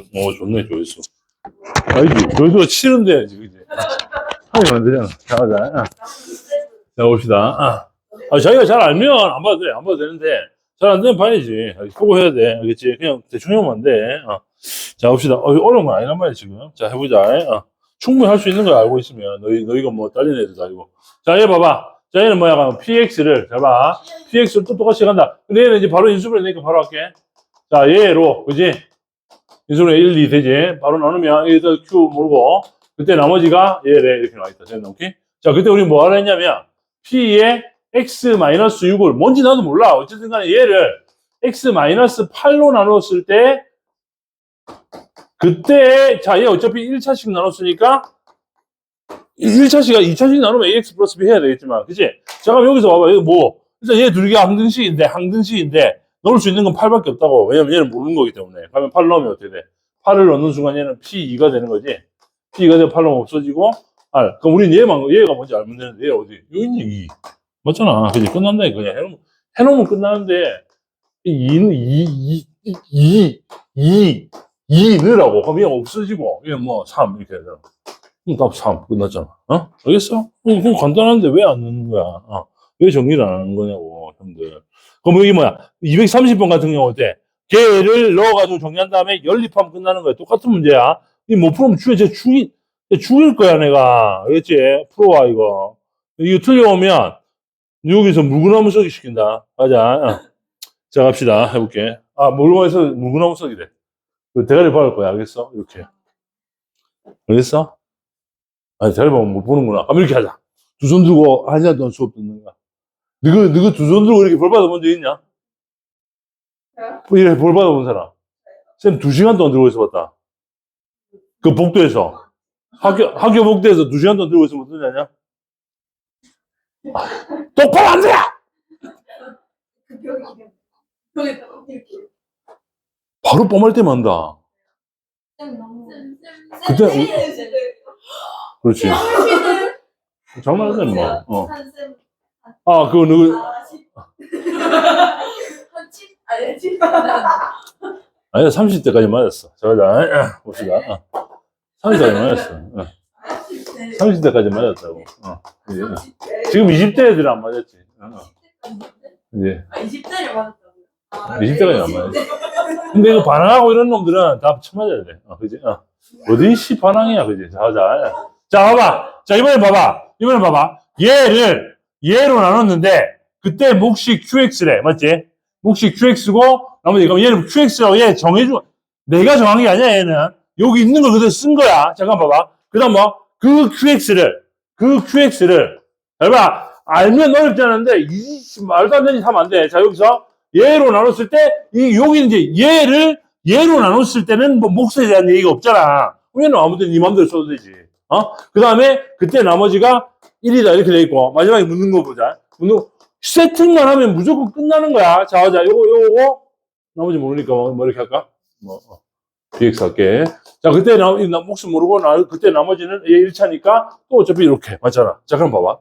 어, 좋네, 조회수. 아니지, 조회수가 치는데, 지금 이제. 하면 안 되잖아. 자, 자, 아. 자, 봅시다. 아. 아, 자기가 잘 알면 안 봐도 돼. 안 봐도 되는데, 잘 안 되면 봐야지. 보고 해야 돼. 알겠지? 그냥 대충 해보면 안 돼. 어. 자, 봅시다. 어, 어려운 건 아니란 말이야, 지금. 자, 해보자. 어. 충분히 할 수 있는 걸 알고 있으면, 너희, 너희가 뭐, 딸린 애들도 아니고. 자, 얘 봐봐. 자, 얘는 뭐야? 그럼 PX를, 잘 봐. PX를 또 똑같이 간다. 근데 얘는 이제 바로 인수분해 내니까 바로 할게. 자, 얘로, 그지? 인수분해 1, 2 되지? 바로 나누면, 여기서 Q 모르고, 그때 나머지가 얘래. 이렇게 나와있다. 됐나? 오케이? 자, 그때 우리 뭐 하라 했냐면, P에 X-6을, 뭔지 나도 몰라. 어쨌든 간에 얘를 X-8로 나눴을 때, 그때, 자, 얘 어차피 1차씩 나눴으니까, 1차씩과 2차씩 나누면 AX 플러스 B 해야 되겠지만, 그치? 자, 그럼 여기서 봐봐. 이거 뭐, 일단 얘 둘이 항등식인데, 항등식인데, 넣을 수 있는 건 8밖에 없다고. 왜냐면 얘는 모르는 거기 때문에. 그러면 8 넣으면 어떻게 돼? 8을 넣는 순간 얘는 P2가 되는 거지. P가 되면 8 넣으면 없어지고, R. 그럼 우린 얘만, 얘가 뭔지 알면 되는데, 얘 어디? 여기 있네, 2. 맞잖아. 그지? 끝난다니까. 그냥 해놓으면, 해놓으면 끝나는데, 이 2는 2, 2, 2, 2, 2 넣으라고. 그럼 얘 없어지고, 얘 뭐, 3 이렇게 되잖아. 그럼 답 3. 끝났잖아. 어? 알겠어? 어, 그거 간단한데 왜 안 넣는 거야? 어. 왜 정리를 안 하는 거냐고, 형들. 그럼 여기 뭐야? 230번 같은 경우 어때? 걔를 넣어가지고 정리한 다음에 연립하면 끝나는 거야. 똑같은 문제야. 이 못 풀으면 죽여, 쟤 죽이, 쟤 죽일 거야, 내가. 알겠지? 풀어와, 이거. 이거 틀려오면, 여기서 물구나무 서기 시킨다. 가자. 어. 자, 갑시다. 해볼게. 아, 물구나무에서 물구나무 서기래. 그 대가리 박을 거야. 알겠어? 이렇게. 알겠어? 아니, 대가리 박으면 못 보는구나. 그럼 이렇게 하자. 두 손 들고 하자, 너 수업 듣는 거야. 너가, 너가 두 손 들고 이렇게 벌 받아본 적 있냐? 뭐 이래 벌 받아본 사람. 쌤 두 시간 동안 들고 있어 봤다. 그 복도에서. 학교, 학교 복도에서 두 시간 동안 들고 있으면 어떠냐? 냐 똑바로 앉아! 그 벽이 벽에 이렇게 바로 뻔할 때 만다. 쌤 너무 그때 그렇지. 쌤, 장난하지 뭐. 어. 아, 그거 누구, 아, 십. 한 칠? 아니, 칠. 아니야, 30대까지 맞았어. 자, 자, 봅시다. 어. 30대까지 맞았어. 어. 30대까지 맞았다고. 어. 이제. 지금 20대 애들은 안 맞았지. 어. 이제 아, 20대를 맞았다고요? 아, 20대까지 안 맞았지. 근데 이거 반항하고 이런 놈들은 다 쳐맞아야 돼. 어, 그지? 어. 어디 씨 반항이야, 그지? 자, 자. 자, 봐봐. 자, 이번에 봐봐. 이번에 봐봐. 얘를, 얘로 나눴는데, 그때 몫이 QX래. 맞지? 몫이 QX고, 나머지, 그럼 얘는 QX라고 얘 정해주, 내가 정한 게 아니야, 얘는. 여기 있는 걸 그대로 쓴 거야. 잠깐 봐봐. 그 다음 뭐? 그 QX를, 그 QX를, 잘 봐. 알면 어렵지 않은데, 이, 씨, 말도 안 되는 짓 하면 안 돼. 자, 여기서, 얘로 나눴을 때, 이, 여기 이제 얘를, 얘로 나눴을 때는 뭐 몫에 대한 얘기가 없잖아. 얘는 아무튼 네 맘대로 써도 되지. 어? 그 다음에, 그때 나머지가 1이다. 이렇게 돼 있고, 마지막에 묻는 거 보자. 묻는 거, 세팅만 하면 무조건 끝나는 거야. 자, 자, 요거, 요거, 나머지 모르니까 뭐, 뭐 이렇게 할까? 뭐, 어. BX 할게. 자, 그때 나, 나 몫은 모르고, 나, 그때 나머지는 얘 1차니까 또 어차피 이렇게. 맞잖아. 자, 그럼 봐봐.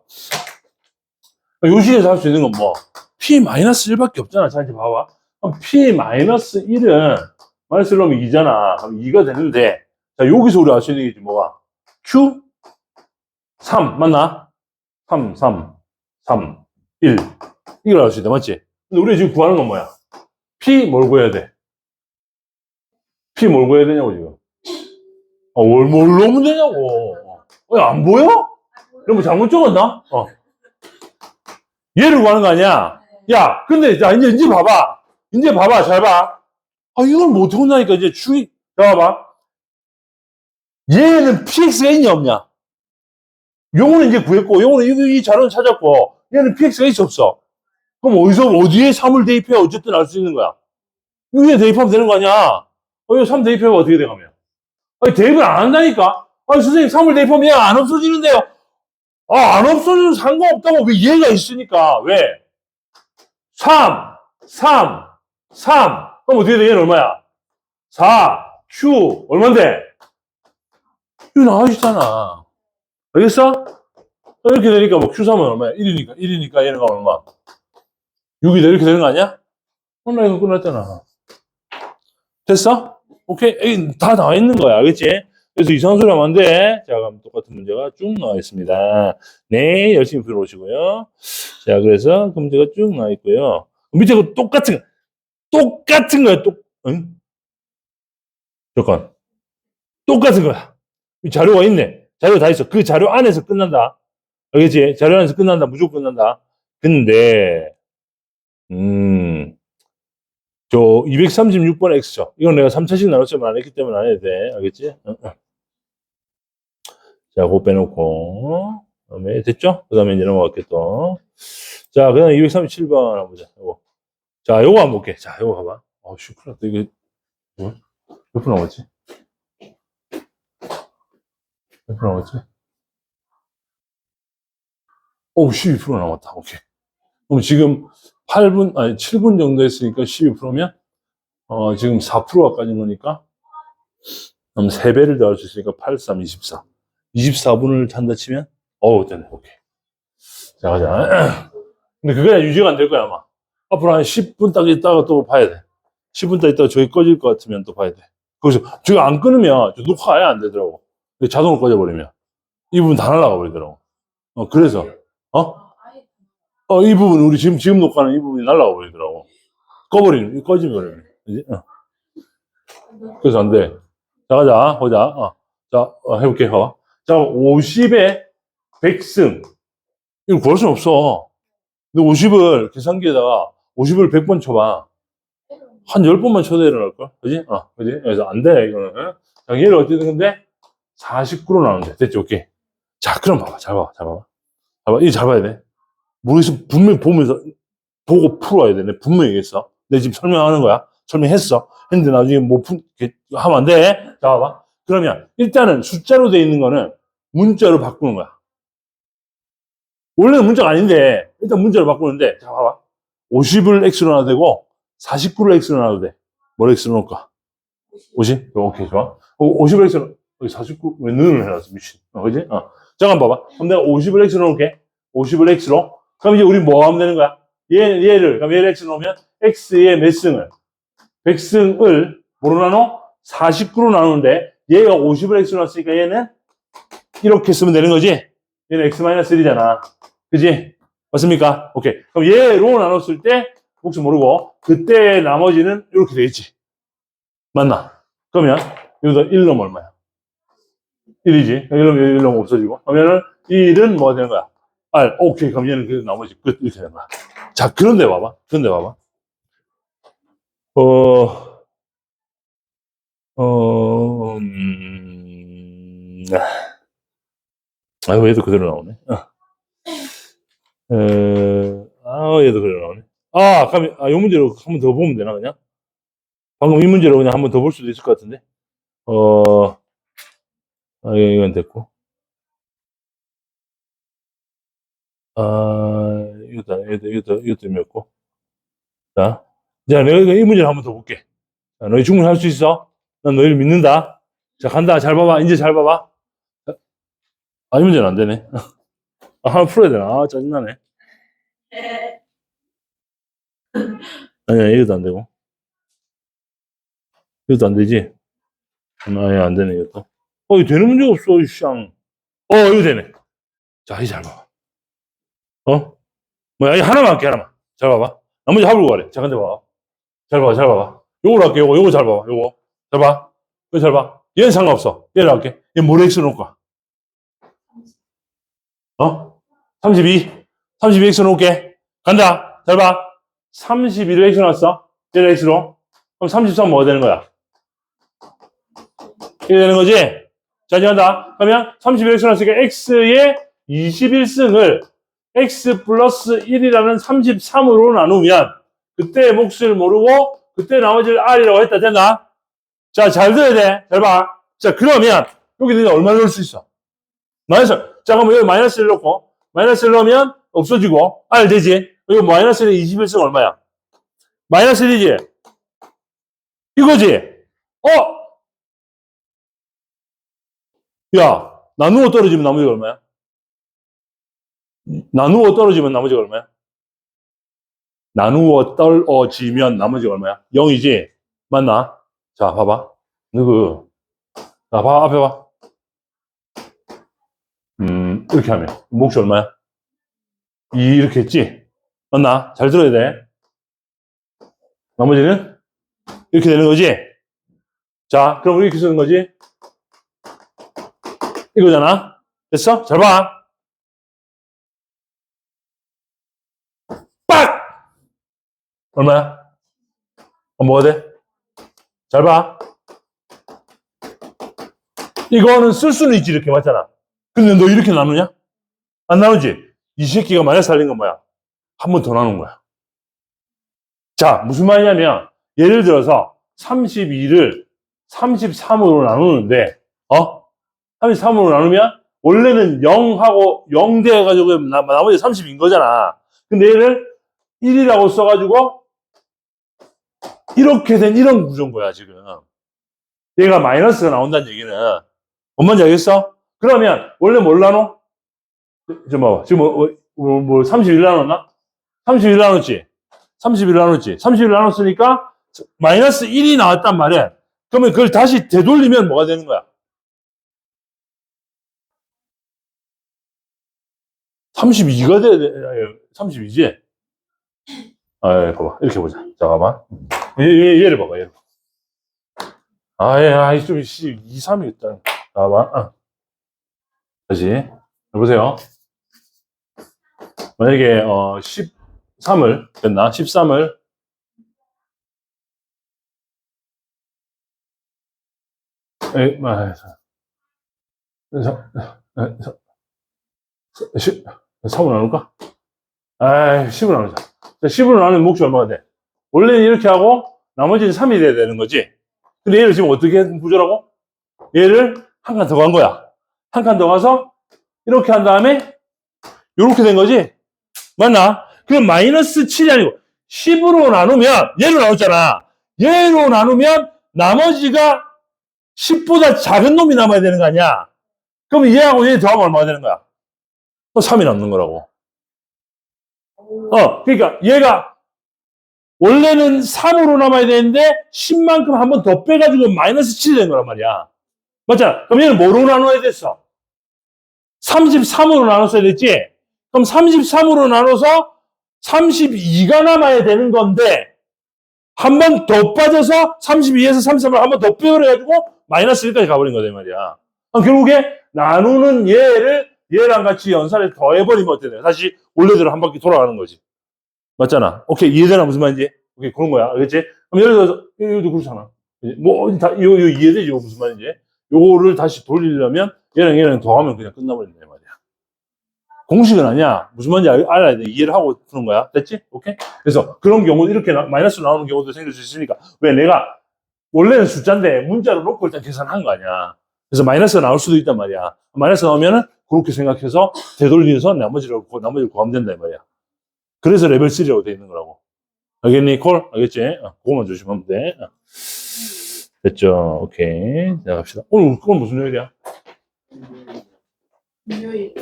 요 식에서 할 수 있는 건 뭐? P-1밖에 없잖아. 자, 이제 봐봐. 그럼 P-1은 마이너스 1놈이 2잖아. 그럼 2가 되는데, 자, 여기서 우리 알 수 있는 게 뭐가? Q? 3, 맞나? 3, 3, 3, 1. 이걸 알 수 있다. 맞지? 근데 우리 지금 구하는 건 뭐야? P 뭘 구해야 돼? P 뭘 구해야 되냐고, 지금. 어, 뭘, 뭘 넣으면 되냐고. 어, 야, 안 보여? 이런 거 잘못 적었나? 어. 얘를 구하는 거 아니야? 야, 근데, 자, 이제, 이제 봐봐. 이제 봐봐. 잘 봐. 아, 이걸 못 혼나니까 이제 주의, 자, 봐봐. 얘는 PX가 있냐, 없냐? 요거는 이제 구했고, 요거는 이, 이 자료는 찾았고, 얘는 PX가 있어, 없어? 그럼 어디서, 어디에 3을 대입해? 어쨌든 알 수 있는 거야. 여기에 대입하면 되는 거 아니야? 어, 이거 3 대입해봐. 어떻게 돼가면? 아니, 대입을 안 한다니까? 아니, 선생님, 3을 대입하면 얘가 안 없어지는데요? 아, 안 없어져도 상관없다고. 왜 얘가 있으니까. 왜? 3, 3, 3. 그럼 어떻게 돼? 얘는 얼마야? 4, Q, 얼만데? 이거 나와있잖아. 알겠어? 이렇게 되니까 뭐 Q3은 얼마야? 1이니까, 1이니까 얘는 얼마? 6이다. 이렇게 되는 거 아니야? 오늘 이거 끝났잖아. 됐어? 오케이. 다 나와 있는 거야. 알겠지? 그래서 이상한 소리 하면 안 돼. 자, 그럼 똑같은 문제가 쭉 나와 있습니다. 네, 열심히 풀어오시고요. 자, 그래서 그 문제가 쭉 나와 있고요. 밑에 그 똑같은, 거, 똑같은 거야. 똑, 응? 잠깐. 똑같은 거야. 이 자료가 있네. 자료 다 있어. 그 자료 안에서 끝난다. 알겠지? 자료 안에서 끝난다. 무조건 끝난다. 근데, 음, 저 236번 X죠. 이건 내가 3차씩 나눴으면 안 했기 때문에 안 해도 돼. 알겠지? 자, 그거 빼놓고. 그 다음에 됐죠? 그 다음에 이제 또. 자, 그 다음에 237번 한번 보자. 요거. 자, 요거 한번 볼게. 자, 요거 씨, 큰일 났다. 이게, 뭐야? 몇분 남았지? 몇분 남았지? 오, 12% 남았다. 오케이. 그럼 지금 8분, 아니, 7분 정도 했으니까 12%면, 어, 지금 4%가 까진 거니까, 그럼 3배를 더할 수 있으니까 8, 3, 24. 24분을 찬다 치면, 어우, 됐네. 오케이. 자, 가자. 근데 그게 유지가 안 될 거야, 아마. 앞으로 한 10분 딱 있다가 또 봐야 돼. 10분 딱 있다가 저기 꺼질 것 같으면 또 봐야 돼. 거기서, 저기 안 끊으면, 저 녹화 아예 안 되더라고. 근데 자동으로 꺼져버리면. 이 부분 다 날아가 버리더라고. 어, 그래서, 어? 어, 이 부분, 우리 지금, 지금 녹화는 이 부분이 날아가 버리더라고. 꺼버리는, 꺼지면? 어. 그래서 안 돼. 자, 가자, 보자. 어. 자, 어, 해볼게, 봐. 자, 50에 100승. 이거 구할 수는 없어. 근데 50을 계산기에다가 50을 100번 쳐봐. 한 10번만 쳐도 일어날걸? 그지? 어, 그지? 그래서 안 돼, 이거는. 어? 자, 얘를 어떻게 되는데? 49로 나오는데. 됐지, 오케이. 자, 그럼 봐봐. 잘 봐봐, 잘 봐봐. 봐봐, 이거 잘 봐야 돼. 모르겠어. 분명히 보면서, 보고 풀어야 돼. 내 분명히 얘기했어. 내 지금 설명하는 거야. 설명했어. 했는데 나중에 못 푼, 하면 안 돼. 자, 봐봐. 그러면, 일단은 숫자로 돼 있는 거는 문자로 바꾸는 거야. 원래는 문자가 아닌데, 일단 문자로 바꾸는데, 자, 봐봐. 50을 X로 놔도 되고, 49를 X로 놔도 돼. 뭘 X로 놓을까? 50? 오케이, 좋아. 50을 X로, 여기 49, 왜 눈을 해놨어, 미친. 어, 그지? 어. 잠깐 봐봐. 그럼 내가 50을 X로 놓을게. 50을 X로. 그럼 이제 우리 뭐 하면 되는 거야? 얘, 얘를, 그럼 얘를 X로 놓으면 X의 몇 승을? 100승을 뭐로 나눠? 49로 나누는데 얘가 50을 X로 놨으니까 얘는 이렇게 쓰면 되는 거지? 얘는 X-1이잖아. 그지? 맞습니까? 오케이. 그럼 얘로 나눴을 때 혹시 모르고 그때 나머지는 이렇게 되겠지. 맞나? 그러면 여기다 1 넣으면 얼마야? 1이지. 1 넣으면 1 넣으면 없어지고. 그러면은 1은 뭐가 되는 거야? R. 오케이. 그럼 얘는 그 나머지 끝. 이렇게 되는 거야. 자, 그런데 봐봐. 그런데 봐봐. 어, 어, 음, 아, 얘도 그대로 나오네. 어. 에, 아, 얘도 그대로 나오네. 아, 그럼, 아, 요 문제로 한 번 더 보면 되나, 그냥? 방금 이 문제로 그냥 한 번 더 볼 수도 있을 것 같은데? 어, 아, 이건 됐고. 아, 이거다, 이거다, 이거다, 이것도 의미없고. 자, 자, 내가 이 문제를 한 번 더 볼게. 자, 너희 충분히 할 수 있어? 난 너희를 믿는다. 자, 간다. 잘 봐봐. 이제 잘 봐봐. 아, 이 문제는 안 되네. 아, 하나 풀어야 되나? 아, 짜증나네. 아니야, 이것도 안 되고. 이것도 안 되지? 음, 아니, 안 되네, 이것도. 어, 이거 되는 문제가 없어, 이 쌍. 어, 이거 되네. 자, 이제 잘 봐봐. 어? 뭐야, 이 하나만 할게, 하나만. 잘 봐봐. 나머지 합을 구하래. 자, 근데 봐봐. 잘 봐봐, 잘 봐봐. 요걸 할게, 요거, 요거 잘 봐봐, 요거. 잘 봐. 이거 잘 봐. 얘는 상관없어. 얘를 할게. 얘 뭐로 X 놓을까? 어? 32? 32X 놓을게. 간다. 잘 봐. 32를 X 놓았어. 얘를 X로. 그럼 33 뭐가 되는 거야? 이게 되는 거지? 자, 이제 간다. 그러면 31X 놓았으니까 X의 21승을 X 플러스 1이라는 33으로 나누면 그때의 몫을 모르고 그때 나머지를 R이라고 했다. 됐나? 자, 잘 들어야 돼. 잘 봐. 자, 그러면 여기 내가 얼마 넣을 수 있어? 마이너스. 자, 그럼 여기 마이너스를 넣고 마이너스를 넣으면 없어지고 R 되지? 여기 마이너스 21승 얼마야? 마이너스 1이지? 이거지? 어? 야, 나누어 떨어지면 나머지가 얼마야? 나누어 떨어지면 나머지가 얼마야? 나누어 떨어지면 나머지가 얼마야? 0이지? 맞나? 자, 봐봐. 누구? 나 봐, 앞에 봐. 음, 이렇게 하면. 몫이 얼마야? 이, 이렇게 했지? 맞나? 잘 들어야 돼. 나머지는? 이렇게 되는 거지? 자, 그럼 이렇게 쓰는 거지? 이거잖아? 됐어? 잘 봐. 빡! 얼마야? 어, 뭐가 돼? 잘 봐. 이거는 쓸 수는 있지, 이렇게 맞잖아. 근데 너 이렇게 나누냐? 안 나누지? 이 새끼가 마이너스 살린 건 뭐야? 한 번 더 나눈 거야. 자, 무슨 말이냐면, 예를 들어서 32를 33으로 나누는데, 어? 33으로 나누면, 원래는 0하고 0 돼가지고 나, 나머지 30인 거잖아. 근데 얘를 1이라고 써가지고, 이렇게 된 이런 구조인 거야, 지금. 얘가 마이너스가 나온다는 얘기는, 뭔 말인지 알겠어? 그러면, 원래 뭘 나눠? 좀 봐봐. 지금 뭐, 뭐, 뭐 31 나눴나? 31 나눴지? 31 나눴지? 31 나눴으니까, 마이너스 1이 나왔단 말이야. 그러면 그걸 다시 되돌리면 뭐가 되는 거야? 32가 돼야 돼. 32지? 아, 예, 봐봐. 이렇게 보자. 잠깐만. 얘, 얘, 얘를 봐봐, 얘를. 아, 예, 아, 좀, 씨, 2, 3이 있다. 잠깐만. 아. 다시. 해보세요. 만약에, 어, 13을, 됐나? 13을, 에, 아, 에, 자, 10, 3으로 나눌까? 아, 10으로 나누자. 자, 10으로 나누면 몫이 얼마가 돼? 원래는 이렇게 하고, 나머지는 3이 돼야 되는 거지. 근데 얘를 지금 어떻게 한 구조라고? 얘를 한 칸 더 간 거야. 한 칸 더 가서, 이렇게 한 다음에, 이렇게 된 거지? 맞나? 그럼 마이너스 7이 아니고, 10으로 나누면, 얘로 나눴잖아. 얘로 나누면, 나머지가 10보다 작은 놈이 남아야 되는 거 아니야? 그럼 얘하고 얘 더하면 얼마가 되는 거야? 또 3이 남는 거라고. 어, 그러니까 얘가 원래는 3으로 남아야 되는데 10만큼 한 번 더 빼가지고 마이너스 7이 된 거란 말이야. 맞잖아. 그럼 얘는 뭐로 나눠야 됐어? 33으로 나눴어야 됐지? 그럼 33으로 나눠서 32가 남아야 되는 건데 한 번 더 빠져서 32에서 33을 한 번 더 빼버려가지고 마이너스 1까지 가버린 거다 이 말이야. 결국에 나누는 얘를 얘랑 같이 연산을 더해버리면 돼요? 다시 원래대로 한 바퀴 돌아가는 거지. 맞잖아. 오케이, 이해되나? 무슨 말인지? 오케이, 그런 거야. 알겠지? 그럼 예를 들어서, 이것도 그렇잖아. 뭐, 다, 요, 요 이해되지? 이거 무슨 말인지? 요거를 다시 돌리려면 얘랑 얘랑 더하면 그냥 끝나버린다, 이 말이야. 공식은 아니야. 무슨 말인지 알- 알아야 돼. 이해를 하고 푸는 거야. 됐지? 오케이? 그래서 그런 경우, 이렇게 나- 마이너스로 나오는 경우도 생길 수 있으니까. 왜 내가, 원래는 숫자인데 문자로 놓고 일단 계산한 거 아니야. 그래서 마이너스가 나올 수도 있단 말이야. 마이너스 나오면은 그렇게 생각해서 되돌려서 나머지를, 구- 나머지를 구하면 된다, 이 말이야. 그래서 레벨 3라고 돼 있는 거라고. 알겠니, 콜? 알겠지? 어, 그거만 조심하면 돼. 어. 됐죠? 오케이. 자, 갑시다. 오늘, 그건 무슨 요일이야? 금요일.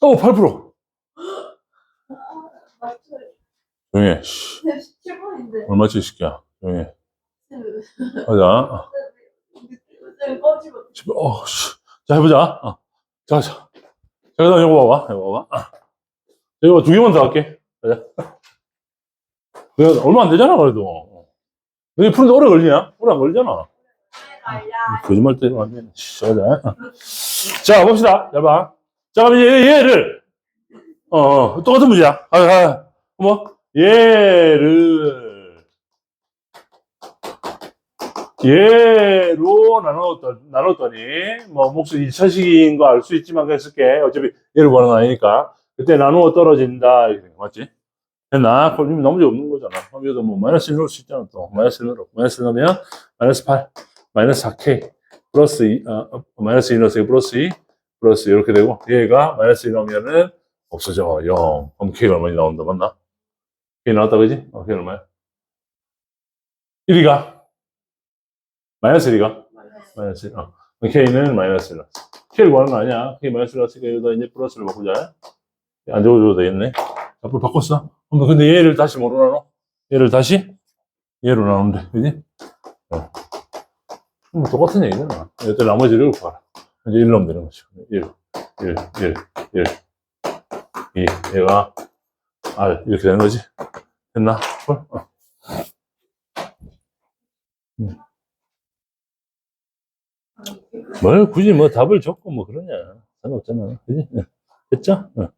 어, 8%. 맞죠? 조용히 해. 씨, 17분인데. 얼마치, 이 새끼야. 조용히 해. 가자. 어. 어, 씨. 자, 해보자. 어. 자, 자. 자, 그 다음 이거 봐봐. 이거 봐봐. 아. 이거 두 개만 더 할게. 가자. 그래, 얼마 안 되잖아, 그래도. 여기 푸는데 오래 걸리냐? 오래 안 걸리잖아. 말야. 거짓말 때는 안 돼. 씨, 가자. 자, 봅시다. 잘 봐. 자, 그럼 이제 얘를, 어, 어, 똑같은 문제야. 아, 아, 뭐, 얘를, 얘로 나눴더, 나눴더 니, 뭐, 몫은 2차식인 거 알 수 있지만, 그냥 쓸게. 어차피 구하는 거 아니니까. 그때 나누어 떨어진다. 이렇게 맞지? 됐나? 그럼 나머지 없는 거잖아. 그럼 여기도 뭐, 마이너스 1 넣을 수 있잖아, 또. 마이너스 1 넣어. 마이너스 넣으면, 마이너스 8, 마이너스 4K. 플러스 2, 어, 어, 마이너스 2 넣었어요. 플러스 2, 플러스 이렇게 되고, 얘가 마이너스 1 넣으면은 없어져. 0. 그럼 K가 얼마나 나온다, 맞나? K 나왔다, 그지? 어, K 얼마야? 1이가? 마이너스 1이가? 마이너스 1. 어. K는 마이너스 1 넣었어. K를 구하는 거 아니야. K 마이너스 1 넣었으니까 여기다 이제 플러스를 바꾸자. 안 적어줘도 되겠네. 앞으로 바꿨어. 근데 얘를 다시 뭐로 나눠? 얘를 다시? 얘로 나누면 돼. 그지? 어. 뭐 똑같은 얘기잖아. 일단 나머지를 봐라. 이제 1 넣으면 되는 거지. 1, 1, 1, 1, 2. 얘가 R 이렇게 되는 거지. 됐나? 헐? 어. 뭘 굳이 뭐 답을 적고 뭐 그러냐. 상관없잖아. 그지? 응. 됐죠? 응.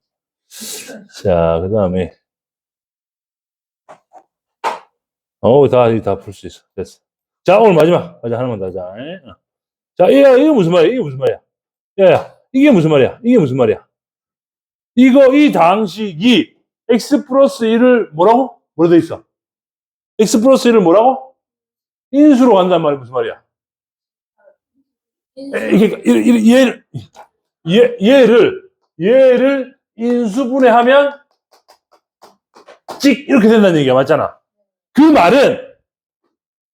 자, 그 다음에. 어우, 다, 다 풀 수 있어. 됐어. 자, 오늘 마지막. 가자, 하나만 더 하자. 어. 자, 이게, 이게 무슨 말이야? 이게 무슨 말이야? 야, 야, 이게 무슨 말이야? 이게 무슨 말이야? 이거, 이 당식이 x 플러스 1을 뭐라고? 뭐라 돼 있어? x 플러스 1을 뭐라고? 인수로 간단 말이 무슨 말이야? 에, 이게, 얘- 얘- 얘를, 얘, 얘를, 얘를 인수분해하면 찍 이렇게 된다는 얘기가 맞잖아. 그 말은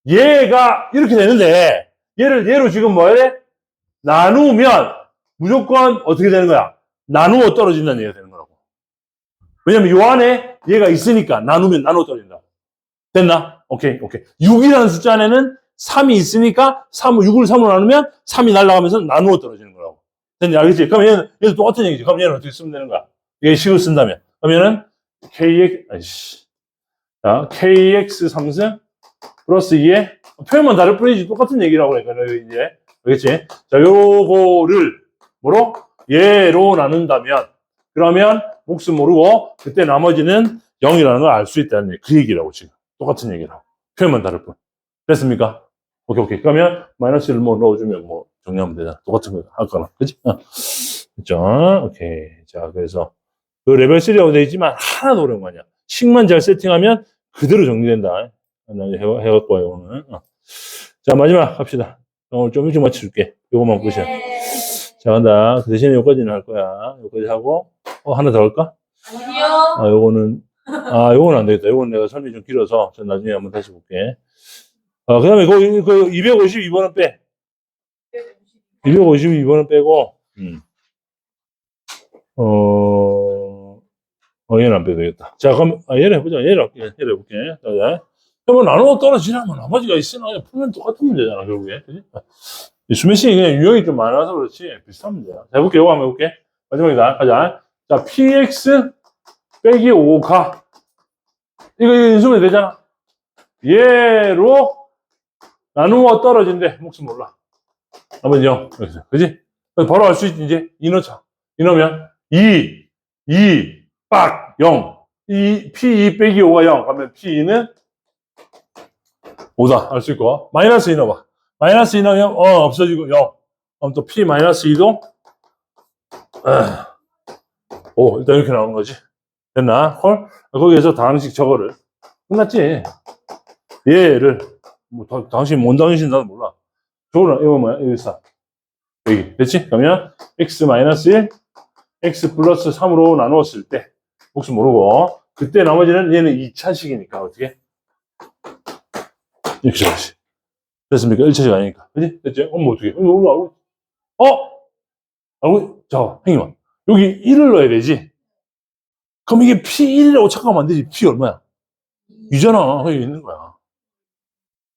얘가 이렇게 되는데 얘를 얘로 지금 뭐 해야 돼? 나누면 무조건 어떻게 되는 거야? 나누어 떨어진다는 얘기가 되는 거라고. 왜냐면 요 안에 얘가 있으니까 나누면 나누어 떨어진다. 됐나? 오케이, 오케이. 6이라는 숫자 안에는 3이 있으니까 3, 6을 3으로 나누면 3이 날아가면서 나누어 떨어지는 거라고. 됐냐? 알겠지? 그럼 얘는, 얘도 똑같은 얘기지. 그럼 얘는 어떻게 쓰면 되는 거야? 얘 식을 쓴다면. 그러면은, kx, 아이씨. 자, kx 3승 플러스 2에 표현만 다를 뿐이지 똑같은 얘기라고 그러니까, 이제. 알겠지? 자, 요거를 뭐로? 얘로 나눈다면, 그러면 몫은 모르고, 그때 나머지는 0이라는 걸 알 수 있다는 얘기. 그 얘기라고, 지금. 똑같은 얘기라고. 표현만 다를 뿐. 됐습니까? 오케이, 오케이. 그러면 마이너스를 뭐 넣어주면 뭐 정리하면 되잖아. 똑같은 거 할거나. 그치? 어. 됐죠? 오케이. 자, 그래서 그 레벨 3라고 되어 있지만 하나도 어려운 거 아니야. 식만 잘 세팅하면 그대로 정리된다. 나 해, 해갈 거예요, 오늘. 어. 자, 마지막 합시다. 오늘 좀 일찍 맞춰줄게. 요거만 끝이야. 자, 간다. 그 대신에 요까지는 할 거야. 요까지 하고, 어, 하나 더 할까? 아니요. 아, 요거는, 아, 요거는 안 되겠다. 요거는 내가 설명이 좀 길어서, 전 나중에 한번 다시 볼게. 아, 그 다음에 그, 그 252번은 빼. 252번은 빼고, 음. 어, 어, 얘는 안 빼도 되겠다. 자, 그럼, 아, 얘를 해보자. 얘를 할게. 얘를 해볼게. 자, 자. 그러면 나누어 떨어지라면 나머지가 있으나 풀면 똑같은 문제잖아, 결국에. 그지? 이 수면식이 그냥 유형이 좀 많아서 그렇지. 비슷한 문제야. 자, 해볼게. 요거 한번 해볼게. 마지막이다. 가자. 자, px 빼기 5가. 이거 인수분해 되잖아. 얘로 나누어 떨어진대. 목숨 몰라. 한번 0. 그래서, 그지? 바로 알 수 있지, 이제. 이 넣자. 이 넣으면 2, 2, 빡, 0. 이, P2 빼기 5가 0. 그러면 P2는 5다. 알 수 있고. 마이너스 2 넣어봐. 마이너스 2 넣으면, 어, 없어지고 0. 그럼 또 P 마이너스 2도, 오, 일단 이렇게 나오는 거지. 됐나? 헐? 거기에서 당식 저거를. 끝났지? 얘를, 뭐, 다- 당신, 뭔 당신 나도 몰라. 저거는, 이거 뭐야? 여기 있어. 여기. 됐지? 그러면, x-1, x 플러스 3으로 나누었을 때, 혹시 모르고, 그때 나머지는 얘는 2차식이니까, 어떻게? 이렇게 적었지. 됐습니까? 1차식 아니니까. 그지? 됐지? 어, 뭐 어떻게? 이거 오늘 알고, 어? 알고, 자, 형님아. 여기 1을 넣어야 되지? 그럼 이게 P1이라고 착각하면 안 되지. P 얼마야? 2잖아. 여기 있는 거야.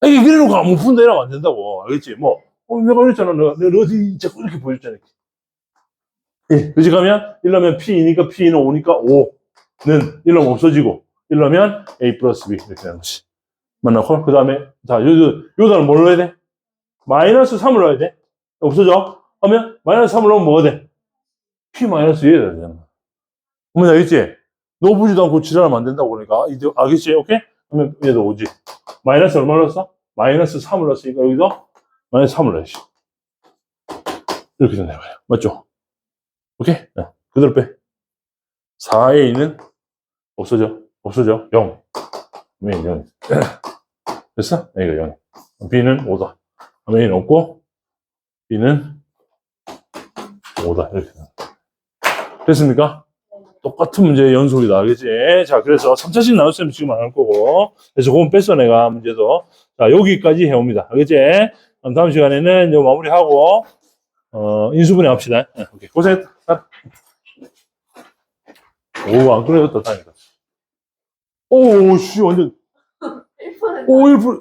아, 이게 이래놓고 안 푼다 이러면 안 된다고. 알겠지? 뭐, 어, 내가 그랬잖아. 내가, 내가 어디 자꾸 이렇게 보여줬잖아. 예, 그지 가면 1넣으면 P이니까 P는 5니까 5는 1넣으면 없어지고 1넣으면 A 플러스 B 이렇게 되는 거지. 맞나고? 그 다음에, 자, 요, 요, 요 단어 뭘 넣어야 돼? 마이너스 3을 넣어야 돼. 없어져? 하면 마이너스 3을 넣으면 뭐가 돼? P 마이너스 2해야 되잖아. 그러면 알겠지? 넣어보지도 않고 지랄하면 안 된다고 그러니까. 이제 알겠지? 오케이? 그러면 얘도 오지. 마이너스 얼마 넣었어? 마이너스 3을 넣었으니까 여기서 마이너스 3을 넣어야지. 이렇게 이거야. 맞죠? 오케이? 네. 그대로 빼. 4에 있는 없어져. 없어져. 0. 왜 0? 됐어? A가 0. B는 5다. 그럼 A는 없고, B는 5다. 이렇게. 됐습니까? 똑같은 문제의 연속이다. 알겠지? 자, 그래서 3차식 나눴으면 지금 안 할 거고. 그래서 그건 뺐어, 내가 문제도. 자, 여기까지 해옵니다. 알겠지? 그럼 다음 시간에는 요 마무리하고, 어, 인수분해 합시다. 네, 오케이. 고생했다. 자. 오, 안 끊어졌다. 다행이다. 오, 씨, 완전. 1%. 오, 1%.